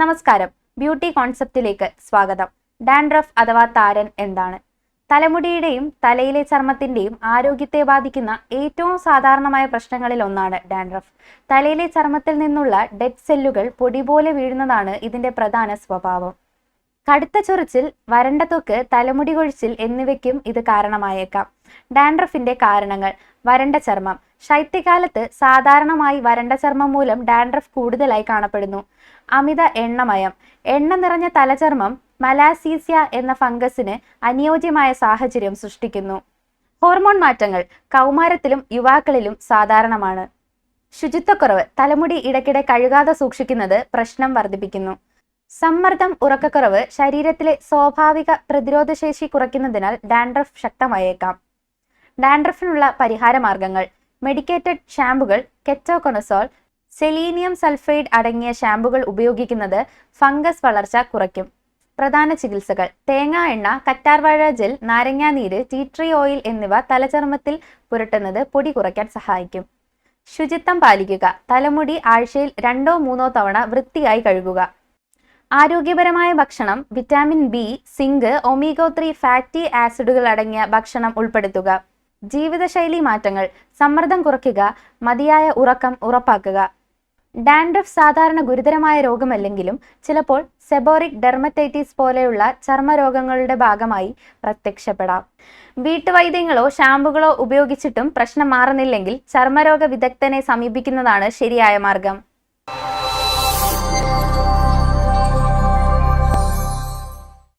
നമസ്കാരം. ബ്യൂട്ടി കോൺസെപ്റ്റിലേക്ക് സ്വാഗതം. ഡാൻഡ്രഫ് അഥവാ താരൻ എന്താണ്? തലമുടിയുടെയും തലയിലെ ചർമ്മത്തിന്റെയും ആരോഗ്യത്തെ ബാധിക്കുന്ന ഏറ്റവും സാധാരണമായ പ്രശ്നങ്ങളിൽ ഒന്നാണ് ഡാൻഡ്രഫ്. തലയിലെ ചർമ്മത്തിൽ നിന്നുള്ള ഡെഡ് സെല്ലുകൾ പൊടി പോലെ വീഴുന്നതാണ് ഇതിന്റെ പ്രധാന സ്വഭാവം. കടുത്ത ചൊറിച്ചിൽ വരണ്ട തൊക്ക് തലമുടി കൊഴിച്ചിൽ എന്നിവയ്ക്കും ഇത് കാരണമായേക്കാം. ഡാൻഡ്രഫിന്റെ കാരണങ്ങൾ. വരണ്ട ചർമ്മം. ശൈത്യകാലത്ത് സാധാരണമായി വരണ്ട ചർമ്മം മൂലം ഡാൻഡ്രഫ് കൂടുതലായി കാണപ്പെടുന്നു. അമിത എണ്ണമയം. എണ്ണ നിറഞ്ഞ തലചർമ്മം മലാസീസ്യ എന്ന ഫംഗസിന് അനുയോജ്യമായ സാഹചര്യം സൃഷ്ടിക്കുന്നു. ഹോർമോൺ മാറ്റങ്ങൾ കൗമാരത്തിലും യുവാക്കളിലും സാധാരണമാണ്. ശുചിത്വക്കുറവ്. തലമുടി ഇടയ്ക്കിടെ കഴുകാതെ സൂക്ഷിക്കുന്നത് പ്രശ്നം വർദ്ധിപ്പിക്കുന്നു. സമ്മർദ്ദം ഉറക്കക്കുറവ് ശരീരത്തിലെ സ്വാഭാവിക പ്രതിരോധശേഷി കുറയ്ക്കുന്നതിനാൽ ഡാൻഡ്രഫ് ശക്തമായേക്കാം. ഡാൻഡ്രഫിനുള്ള പരിഹാര മാർഗങ്ങൾ മെഡിക്കേറ്റഡ് ഷാമ്പുകൾ കെറ്റോകൊണസോൾ സെലീനിയം സൾഫൈഡ് അടങ്ങിയ ഷാമ്പുകൾ ഉപയോഗിക്കുന്നത് ഫംഗസ് വളർച്ച കുറയ്ക്കും. പ്രധാന ചികിത്സകൾ തേങ്ങാ എണ്ണ കറ്റാർവാഴ ജെൽ നാരങ്ങാനീര് ടീ ട്രീ ഓയിൽ എന്നിവ തലചർമ്മത്തിൽ പുരട്ടുന്നത് പൊടി കുറയ്ക്കാൻ സഹായിക്കും. ശുചിത്വം പാലിക്കുക തലമുടി ആഴ്ചയിൽ രണ്ടോ മൂന്നോ തവണ വൃത്തിയായി കഴുകുക. ആരോഗ്യപരമായ ഭക്ഷണം vitamin B zinc omega three fatty ആസിഡുകൾ അടങ്ങിയ ഭക്ഷണം ഉൾപ്പെടുത്തുക. ജീവിതശൈലി മാറ്റങ്ങൾ സമ്മർദ്ദം കുറയ്ക്കുക മതിയായ ഉറക്കം ഉറപ്പാക്കുക. ഡാൻഡ്രഫ് സാധാരണ ഗുരുതരമായ രോഗമല്ലെങ്കിലും ചിലപ്പോൾ സെബോറിക് ഡെർമറ്റൈറ്റിസ് പോലെയുള്ള ചർമ്മരോഗങ്ങളുടെ ഭാഗമായി പ്രത്യക്ഷപ്പെടാം. വീട്ടുവൈദ്യങ്ങളോ ഷാമ്പുകളോ ഉപയോഗിച്ചിട്ടും പ്രശ്നം മാറുന്നില്ലെങ്കിൽ ചർമ്മരോഗ വിദഗ്ധനെ സമീപിക്കുന്നതാണ് ശരിയായ മാർഗം.